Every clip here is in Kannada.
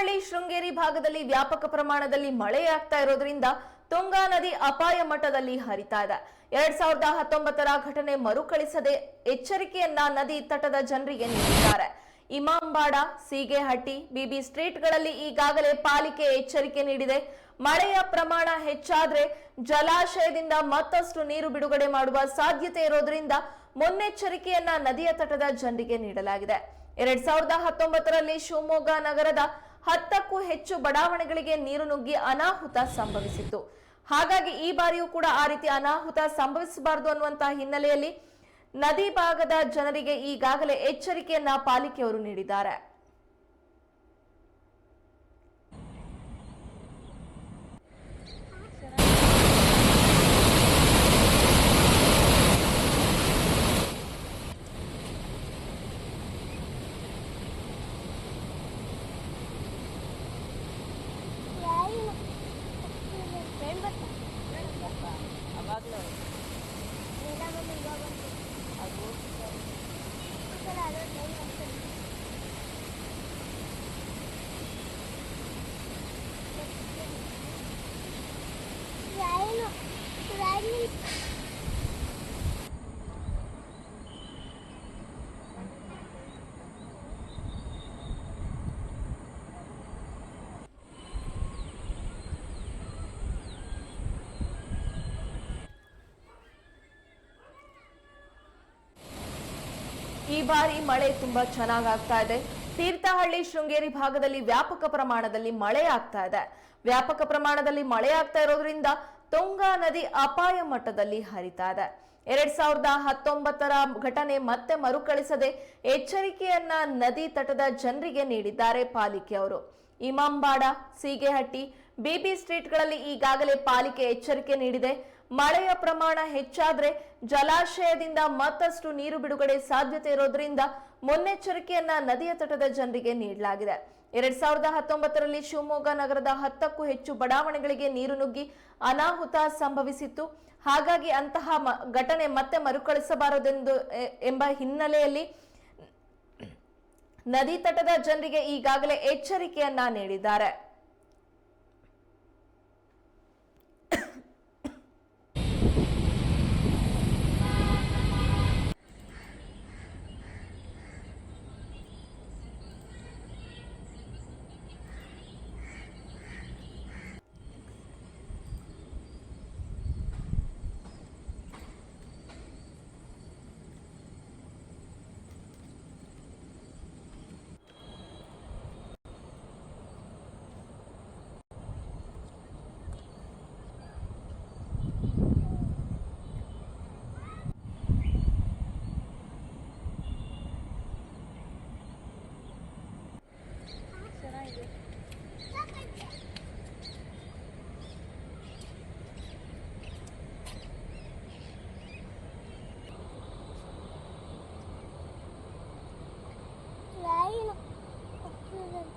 ತೀರ್ಥಹಳ್ಳಿ ಶೃಂಗೇರಿ ಭಾಗದಲ್ಲಿ ವ್ಯಾಪಕ ಪ್ರಮಾಣದಲ್ಲಿ ಮಳೆಯಾಗ್ತಾ ಇರೋದ್ರಿಂದ ತುಂಗಾ ನದಿ ಅಪಾಯ ಮಟ್ಟದಲ್ಲಿ ಹರಿತಾ ಇದೆ. ಎರಡ್ ಸಾವಿರದ ಹತ್ತೊಂಬತ್ತರ ಘಟನೆ ಮರುಕಳಿಸದೆ ಎಚ್ಚರಿಕೆಯನ್ನ ನದಿ ತಟದ ಜನರಿಗೆ ನೀಡಿದ್ದಾರೆ. ಇಮಾಂಬಾಡ, ಸೀಗೆಹಟ್ಟಿ, ಬಿಬಿ ಸ್ಟ್ರೀಟ್ಗಳಲ್ಲಿ ಈಗಾಗಲೇ ಪಾಲಿಕೆ ಎಚ್ಚರಿಕೆ ನೀಡಿದೆ. ಮಳೆಯ ಪ್ರಮಾಣ ಹೆಚ್ಚಾದ್ರೆ ಜಲಾಶಯದಿಂದ ಮತ್ತಷ್ಟು ನೀರು ಬಿಡುಗಡೆ ಮಾಡುವ ಸಾಧ್ಯತೆ ಇರೋದ್ರಿಂದ ಮುನ್ನೆಚ್ಚರಿಕೆಯನ್ನ ನದಿಯ ತಟದ ಜನರಿಗೆ ನೀಡಲಾಗಿದೆ. ಎರಡ್ ಸಾವಿರದ ಹತ್ತೊಂಬತ್ತರಲ್ಲಿ ಶಿವಮೊಗ್ಗ ನಗರದ ಹತ್ತಕ್ಕೂ ಹೆಚ್ಚು ಬಡಾವಣೆಗಳಿಗೆ ನೀರು ನುಗ್ಗಿ ಅನಾಹುತ ಸಂಭವಿಸಿತ್ತು. ಹಾಗಾಗಿ ಈ ಬಾರಿಯೂ ಕೂಡ ಆ ರೀತಿ ಅನಾಹುತ ಸಂಭವಿಸಬಾರದು ಅನ್ನುವಂತಹ ಹಿನ್ನೆಲೆಯಲ್ಲಿ ನದಿ ಭಾಗದ ಜನರಿಗೆ ಈಗಾಗಲೇ ಎಚ್ಚರಿಕೆಯನ್ನ ಪಾಲಿಕೆಯವರು ನೀಡಿದ್ದಾರೆ. ಈ ಬಾರಿ ಮಳೆ ತುಂಬಾ ಚೆನ್ನಾಗ್ ಆಗ್ತಾ ಇದೆ. ತೀರ್ಥಹಳ್ಳಿ ಶೃಂಗೇರಿ ಭಾಗದಲ್ಲಿ ವ್ಯಾಪಕ ಪ್ರಮಾಣದಲ್ಲಿ ಮಳೆ ಆಗ್ತಾ ಇದೆ. ವ್ಯಾಪಕ ಪ್ರಮಾಣದಲ್ಲಿ ಮಳೆ ಆಗ್ತಾ ಇರೋದ್ರಿಂದ ತುಂಗಾ ನದಿ ಅಪಾಯ ಮಟ್ಟದಲ್ಲಿ ಹರಿತಾ ಇದೆ. ಎರಡ್ ಸಾವಿರದ ಹತ್ತೊಂಬತ್ತರ ಘಟನೆ ಮತ್ತೆ ಮರುಕಳಿಸದೆ ಎಚ್ಚರಿಕೆಯನ್ನ ನದಿ ತಟದ ಜನರಿಗೆ ನೀಡಿದ್ದಾರೆ ಪಾಲಿಕೆಯವರು ಇಮಾಂಬಾಡ, ಸೀಗೆಹಟ್ಟಿ ಬಿಬಿ ಸ್ಟ್ರೀಟ್ಗಳಲ್ಲಿ ಈಗಾಗಲೇ ಪಾಲಿಕೆ ಎಚ್ಚರಿಕೆ ನೀಡಿದೆ. ಮಳೆಯ ಪ್ರಮಾಣ ಹೆಚ್ಚಾದ್ರೆ ಜಲಾಶಯದಿಂದ ಮತ್ತಷ್ಟು ನೀರು ಬಿಡುಗಡೆ ಸಾಧ್ಯತೆ ಇರೋದ್ರಿಂದ ಮುನ್ನೆಚ್ಚರಿಕೆಯನ್ನ ನದಿಯ ತಟದ ಜನರಿಗೆ ನೀಡಲಾಗಿದೆ. ಎರಡ್ ಸಾವಿರದ ಹತ್ತೊಂಬತ್ತರಲ್ಲಿ ಶಿವಮೊಗ್ಗ ನಗರದ ಹತ್ತಕ್ಕೂ ಹೆಚ್ಚು ಬಡಾವಣೆಗಳಿಗೆ ನೀರು ನುಗ್ಗಿ ಅನಾಹುತ ಸಂಭವಿಸಿತ್ತು. ಹಾಗಾಗಿ ಅಂತಹ ಘಟನೆ ಮತ್ತೆ ಮರುಕಳಿಸಬಾರದೆಂದು ಎಂಬ ಹಿನ್ನೆಲೆಯಲ್ಲಿ ನದಿ ತಟದ ಜನರಿಗೆ ಈಗಾಗಲೇ ಎಚ್ಚರಿಕೆಯನ್ನ ನೀಡಿದ್ದಾರೆ.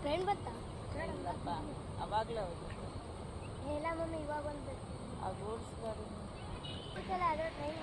ಟ್ರೈನ್ ಬತ್ತಾ ಅವಾಗಲೇ ಹೌದು ಇಲ್ಲ ಮಮ್ಮಿ ಇವಾಗ ಬಂದ್ಬೇಕು ಆ ರೋಡ್ಸ್ ಗಾಡಿ ಅದೋ ಟ್ರೈನ್